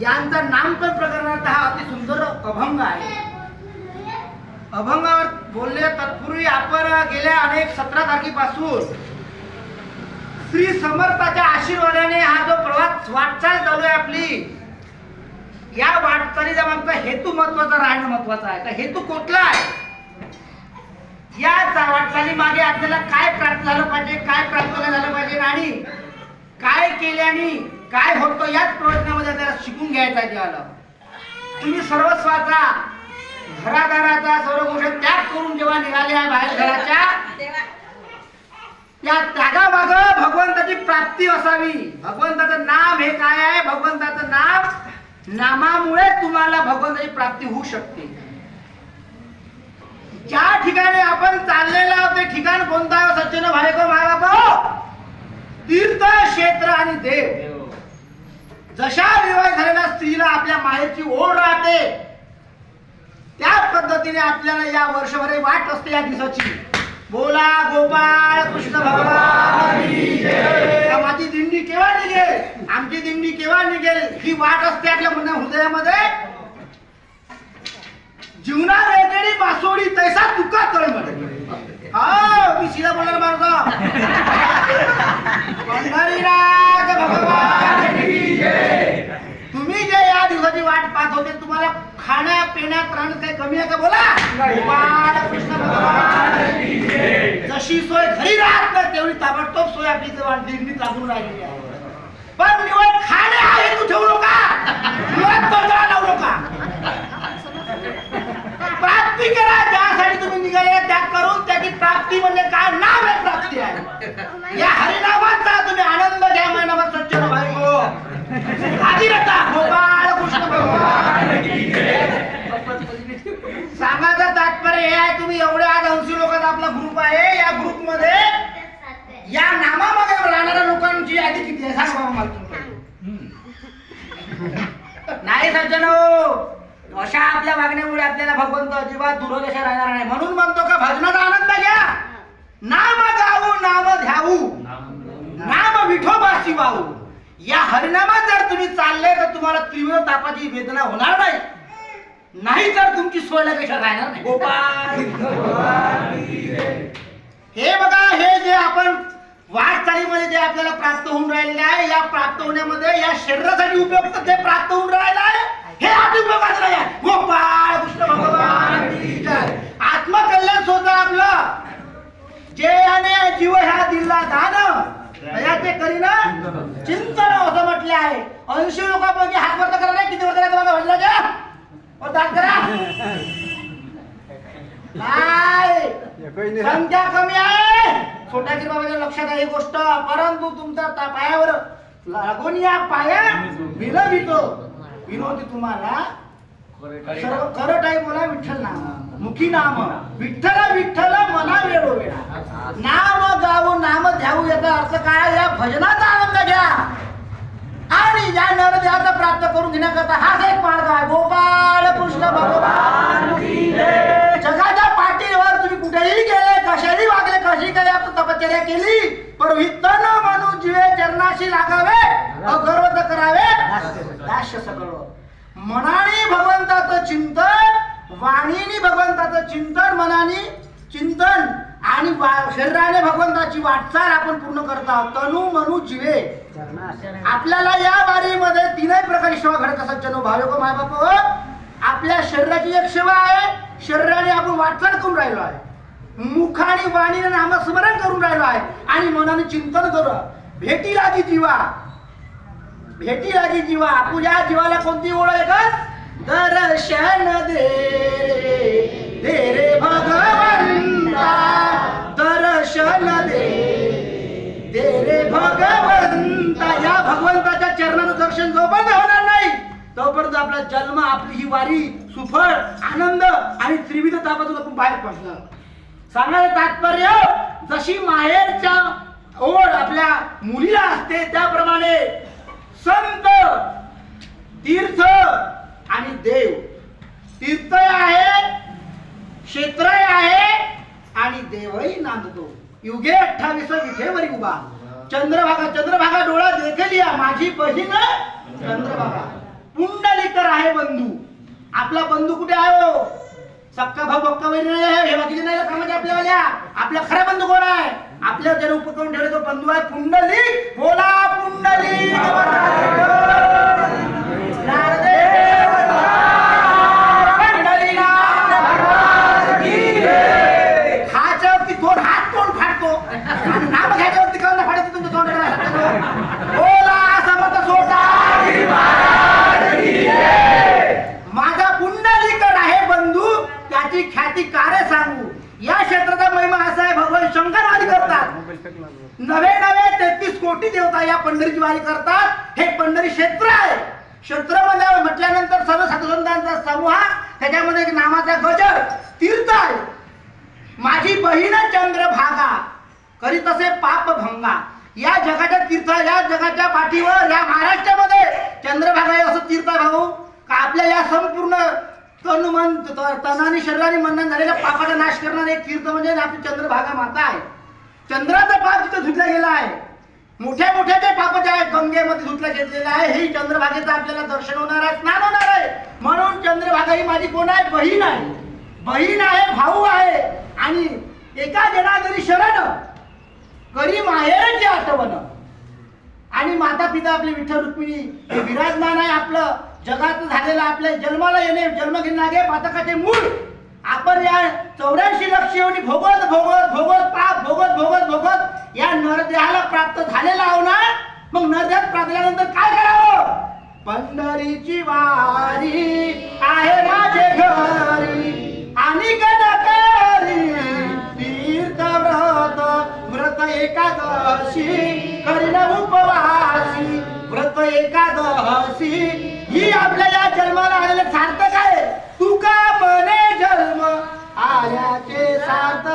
यांचा नामकरण प्रकरणात हा अति सुंदर अभंग आहे. अभंगावर बोलले तत्पूर्वी आपण गेल्या अनेक सतरा तारखेपासून श्री समर्थाच्या आशीर्वादाने हा जो प्रवास वाटचाल चालू आहे आपली या वाटचालीचा मागचा हेतू महत्त्वाचा राहणं महत्वाचं आहे. तर हेतू कुठला आहे? या वाटचाली मागे आपल्याला काय प्राप्त झालं पाहिजे काय प्राप्त झालं पाहिजे आणि काय केल्याने काय होतं याच प्रयत्नामध्ये आपल्याला शिकून घ्यायचं आहे देवाला तुम्ही सर्वस्वाचा घरादाराचा सर्व गोष्ट त्याग करून जेव्हा निघाले आहे बाहेर घराच्या त्या त्यागामाग भगवंताची प्राप्ती असावी. भगवंताचं नाम हे काय आहे? भगवंताचं नाम नामामुळे तुम्हाला भगवंताची प्राप्ती होऊ शकते. ज्या ठिकाणी आपण चाललेलो आहोत ते ठिकाण कोणतं आहे? सज्जन भायको मायबाप तीर्थ क्षेत्र आणि देव. जशा विवाह झालेल्या स्त्रीला आपल्या माहेरची ओढ राहते त्या पद्धतीने आपल्याला या वर्षभर वाट असते या दिवसाची. बोला गोपाळ कृष्ण भगवान माझी दिंडी केव्हा निघेल? आमची दिंडी केव्हा निघेल? ही वाट असते आपल्या हृदयामध्ये. जीवना वेगळी बासोडी तैस तुका तळमळ हा मी सीधा बोलणार माणसा पंढरीनाथ भगवान की जय. तुम्ही जे या दिवसाची वाट पाहत होते तुम्हाला खाण्या पिण्यात राहणं काही कमी आहे का बोला कृष्ण भगवान. जशी सोय घरी राहत नाही तेवढी ताबडतोब सोय आपली दिंडीत लागून राहिलेली आहे. पण निवड खाणे हा हेतू ठेवू नका. निवड तोंडाला लावू नका. आपला ग्रुप आहे या ग्रुपमध्ये या नामामध्ये राहणाऱ्या लोकांची यादी किती आहे? सांग बाबा मला. नाही सज्जन अशा आपल्या वागण्यामुळे आपल्याला भगवंत अजिबात दुर्दशा राहणार नाही. म्हणून म्हणतो का भजनाचा आनंद घ्या. नाम गाऊ नाम ध्याऊ. नाम विठोबाशी वाहू. या हरिनामात जर तुम्ही चालले तर तुम्हाला तीव्र तापाची वेदना होणार नाही. नाही तर तुमची सोय लगेच राहणार नाही. गोपाळ हे बघा हे जे आपण वाटचालीमध्ये जे आपल्याला प्राप्त होऊन राहिलेले आहे या प्राप्त होण्यामध्ये या शरीरासाठी उपयुक्त ते प्राप्त होऊन राहिलं आहे हे उपयोगाचं नाही आहे. गोपाळ कृष्ण भगवान. आत्मकल्याण स्वतः आपलं. जे याने जीव ह्या दिला दान याचे करीना चिंतन. असं म्हटले आहे. ऐंशी लोकांपैकी हात वर्त करा नाही किती वर्त करायचं बघा नाही संख्या कमी आहे छोट्या बाबाच्या लक्षात आहे गोष्ट परंतु तुमच्या त्या पायावर लागून या पाया विलंबितो विनोदी तुम्हाला खरं टाईप बोला विठ्ठल नाम मुखी नाम विठ्ठल विठ्ठल मना वेळो वेळा नाम गावो नाम ध्याऊ याचा अर्थ काय या भजनाचा ज्या या प्राप्त करून घेण्याकरता हाच एक मार्ग आहे. गोपाल कृष्ण भगवान जगाच्या पाठीवर तुम्ही कुठेही गेले कशाही वागले कशी काही आपण तपश्चर्या केली पण न म्हणून जीवे चरणाशी लागावे अगर्वत करावे दास्य सगळं मनाने भगवंताचं चिंतन वाणीने भगवंताचं चिंतन मनाने चिंतन. आणि शरीराने भगवंताची वाटचाल आपण पूर्ण करत आहोत. तनु मनु जीवे. आपल्याला या वारीमध्ये तीनही प्रकारची सेवा घडत असतात जनो भाविक माय बाप हो. आपल्या शरीराची एक सेवा आहे. शरीराने आपण वाटचाल करून राहिलो आहे. मुखाने वाणीने नामस्मरण करून राहिलो आहे. आणि मनाने चिंतन करू. भेटी लागी जीवा. भेटी लागी जीवा. तुझ्या जीवाला कोणती ओळख दर्शन दे. चरणाचं दर्शन जोपर्यंत होणार नाही तोपर्यंत आपला जन्म आपली ही वारी सुफळ आनंद आणि त्रिविध तापातून आपण बाहेर पडणार. सांगायचं तात्पर्य जशी माहेरच्या ओढ आपल्या मुलीला असते त्याप्रमाणे संत तीर्थ आणि देव. तीर्थ आहे क्षेत्र आहे आणि देवही नांदतो. युगे अठ्ठावीस विठेवरी उभा. चंद्रभागा चंद्रभागा माझी बहीण चंद्रभागा. पुंडलीकर आहे बंधू. आपला बंधू कुठे आहे हो? सक्का भाऊ बक्का वगैरे नाही आहे? हे बाकीचे नाही आपल्या म्हणजे आपल्यावाल्या? आपला खरा बंधू कोण आहे? आपल्या जर उपक्रम ठेवले तो बंधू आहे पुंडलिक. हो, नवे नवे तेहतीस कोटी देवता या पंढरीची वारी करतात. हे पंढरी क्षेत्र आहे. क्षेत्र म्हणजे म्हटल्यानंतर सर्व साधुसंतांचा समूह त्याच्यामध्ये एक नामाचा गजर तीर्थ आहे. माझी बहीण चंद्रभागा करी तसे पाप भंगा. या जगाच्या तीर्थ या जगाच्या पाठीवर या महाराष्ट्रामध्ये चंद्रभागा हे असं तीर्थ भाऊ. का आपल्या या संपूर्ण तनु मन त- तनाने शरीराने मनन झालेल्या पापाचा नाश करणारे एक तीर्थ म्हणजे आपली चंद्रभागा माता आहे. चंद्राचा पाप तिथं धुतला गेला आहे मोठ्या मोठ्या ते पाप जे आहेत गंगेमध्ये धुतला घेतलेला आहे हे चंद्रभागेचं आपल्याला दर्शन होणार आहे स्नान होणार आहे. म्हणून चंद्रभागा ही माझी कोण आहे? बहीण आहे. बहीण आहे भाऊ आहे. आणि एका जनादरी शरण करी माहेरची आठवण. आणि माता पिता आपले विठ्ठल रुक्मिणी हे विराजमान आहे आपलं. जगात झालेलं आपल्या जन्माला येणे जन्म घेणारे पातकाचे मूळ. आपण या चौऱ्याऐंशी लक्ष येऊन भोगत भोगत भोगत पाप भोगत भोगत भोगत या नरदेहाला प्राप्त झालेला आहो ना? मग नरदेह प्राप्त झाल्यानंतर काय करावं? पंढरीची वारी आहे राजे घरी. आणि गणकारी तीर्थ व्रत व्रत एकादशी करीन उपवासी व्रत एकादशी. ही आपल्या या जन्माला आलेले सार्थक आहे. तू का कार्याचे सार्थ